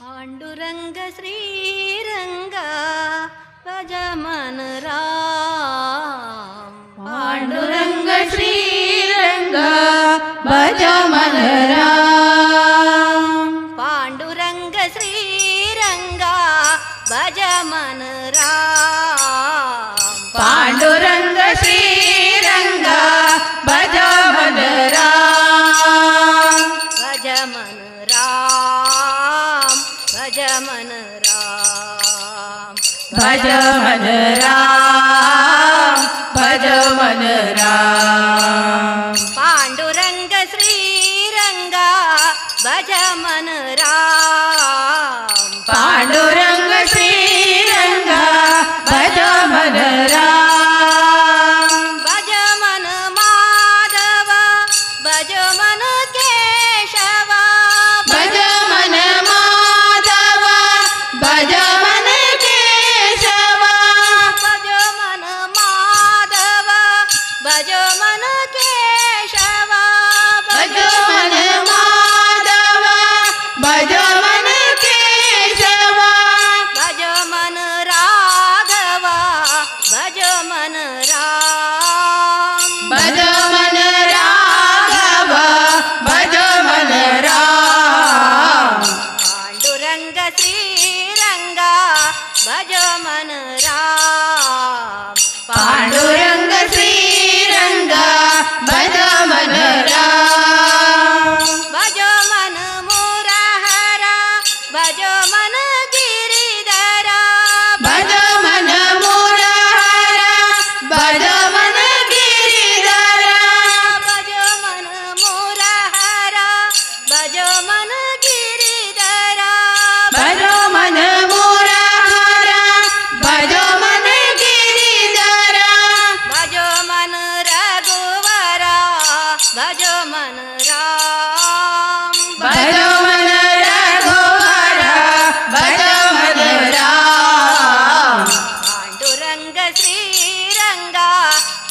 पाण्डुरङ्ग श्रीरङ्ग भज मन राम। पाण्डुरङ्ग श्रीरङ्ग भज मन राम। पाण्डुरङ्ग श्रीरङ्ग भज मन भज मन राम भज मन राम। पाण्डुरङ्ग श्रीरङ्ग भज मन राम। पाण्डुरङ्ग श्रीरङ्ग भज मन राम। भज मन माधव भज मन केशव। भज मन माधव भज मन श्रीरङ्ग भज मन राम। पाण्डुरङ्ग श्रीरङ्ग भज मन राम। भज मन मुरहर भज मन श्रीरङ्ग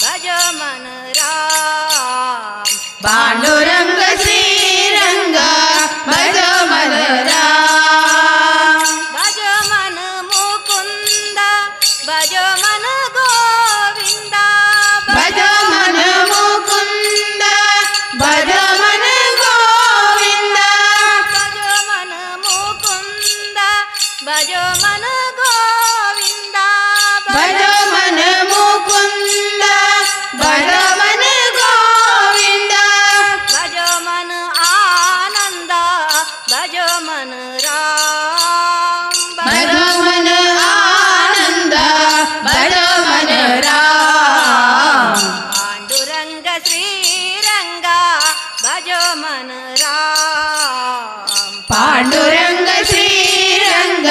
भज मन राम पाण्डुरङ्ग श्रीरङ्ग भज भज मन मुकुन्द भज मन ராமன் ராம் பாண்டுரங்க ஸ்ரீரங்க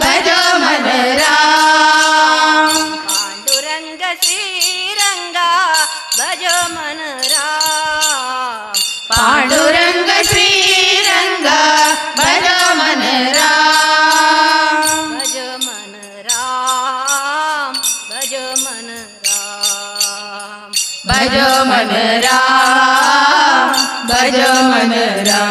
பஜோ மன ராம் பாண்டுரங்க ஸ்ரீரங்க பஜோ மன ராம் பாண்டுரங்க ஸ்ரீரங்க பஜோ மன ராம் பஜோ ராம் பஜோ ராம் राम भज मन राम